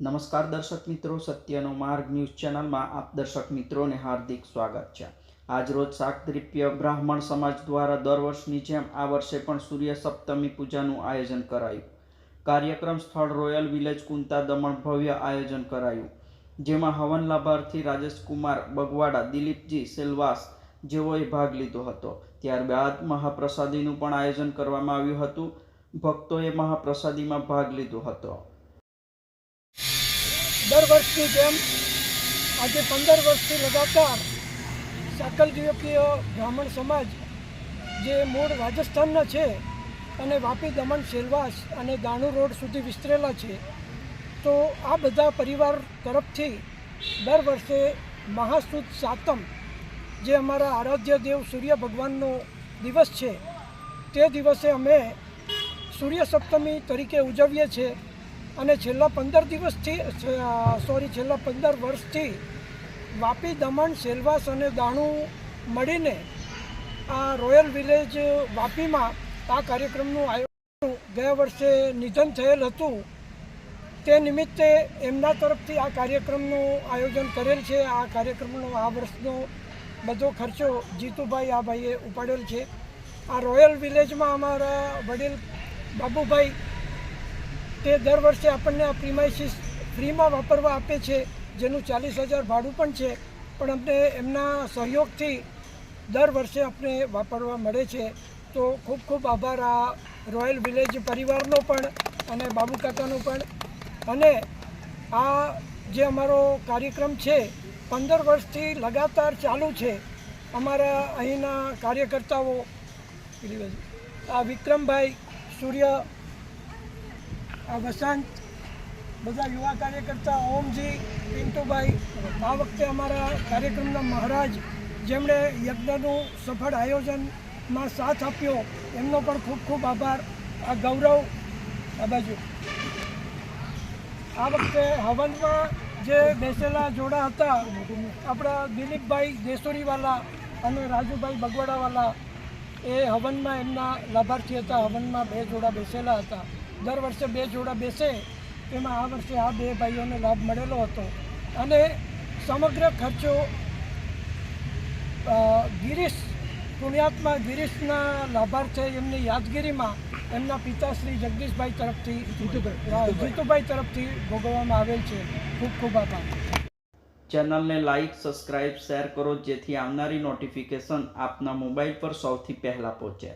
નમસ્કાર દર્શક મિત્રો, સત્યનો માર્ગ ન્યૂઝ ચેનલમાં આપ દર્શક મિત્રોને હાર્દિક સ્વાગત છે. આજરોજ શાકદ્રીપ્ય બ્રાહ્મણ સમાજ દ્વારા દર વર્ષની જેમ આ વર્ષે પણ સૂર્ય સપ્તમી પૂજાનું આયોજન કરાયું. કાર્યક્રમ સ્થળ રોયલ વિલેજ કુંતા દમણ ભવ્ય આયોજન કરાયું. જેમાં હવન લાભાર્થી રાજેશકુમાર બગવાડા, દિલીપજી સેલવાસ જેઓએ ભાગ લીધો હતો. ત્યારબાદ મહાપ્રસાદીનું પણ આયોજન કરવામાં આવ્યું હતું. ભક્તોએ મહાપ્રસાદીમાં ભાગ લીધો હતો. દર વર્ષની જેમ આજે પંદર વર્ષથી લગાતાર સાકલ દિવકીય બ્રાહ્મણ સમાજ જે મૂળ રાજસ્થાનના છે અને વાપી દમણ સેલવાસ અને દાણુ રોડ સુધી વિસ્તરેલા છે, તો આ બધા પરિવાર તરફથી દર વર્ષે મહાસુદ સાતમ જે અમારા આરાધ્ય દેવ સૂર્ય ભગવાનનો દિવસ છે, તે દિવસે અમે સૂર્ય સપ્તમી તરીકે ઉજવીએ છીએ અને છેલ્લા પંદર દિવસથી સોરી, છેલ્લા પંદર વર્ષથી વાપી, દમણ, સેલવાસ અને દાણું મળીને આ રોયલ વિલેજ વાપીમાં આ કાર્યક્રમનું આયોજન ગયા વર્ષે નિધન થયેલ હતું. તે નિમિત્તે એમના તરફથી આ કાર્યક્રમનું આયોજન કરેલ છે. આ કાર્યક્રમનો આ વર્ષનો બધો ખર્ચો જીતુભાઈ આ ભાઈએ ઉપાડેલ છે. આ રોયલ વિલેજમાં અમારા વડીલ બાબુભાઈ તે દર વર્ષે આપણને આ પ્રિમાઇસીસ ફ્રીમાં વાપરવા આપે છે, જેનું ચાલીસ હજાર ભાડું પણ છે. પણ અમને એમના સહયોગથી દર વર્ષે આપણે વાપરવા મળે છે. તો ખૂબ ખૂબ આભાર આ રોયલ વિલેજ પરિવારનો પણ અને બાબુ કાકાનો પણ. અને આ જે અમારો કાર્યક્રમ છે પંદર વર્ષથી લગાતાર ચાલુ છે અમારા અહીંના કાર્યકર્તાઓ. આ વિક્રમભાઈ, સૂર્ય, આ વસંત, બધા યુવા કાર્યકર્તા, ઓમજી, પિન્ટુભાઈ, આ વખતે અમારા કાર્યક્રમના મહારાજ જેમણે યજ્ઞનું સફળ આયોજનમાં સાથ આપ્યો, એમનો પણ ખૂબ ખૂબ આભાર. આ ગૌરવ, આ બાજુ. આ વખતે હવનમાં જે બેસેલા જોડા હતા, આપણા દિલીપભાઈ દેસોરીવાલા અને રાજુભાઈ બગવાડાવાલા, એ હવનમાં એમના લાભાર્થી હતા, હવનમાં બે જોડા બેસેલા હતા. દર વર્ષે બે જોડા બેસે તેમાં આ વર્ષે આ બે ભાઈઓને લાભ મળેલો હતો. અને સમગ્ર ખર્ચો ગિરીશ, પુણ્યાત્મા ગિરીશના લાભાર્થે એમની યાદગીરીમાં એમના પિતાશ્રી જગદીશભાઈ તરફથી જીતુભાઈ. જીતુભાઈ. તરફથી ભોગવવામાં આવેલ છે. ખૂબ ખૂબ આભાર. ચેનલને લાઇક સબસ્ક્રાઇબ શેર કરો જેથી આવનારી નોટિફિકેશન આપના મોબાઈલ પર સૌથી પહેલાં પહોંચે.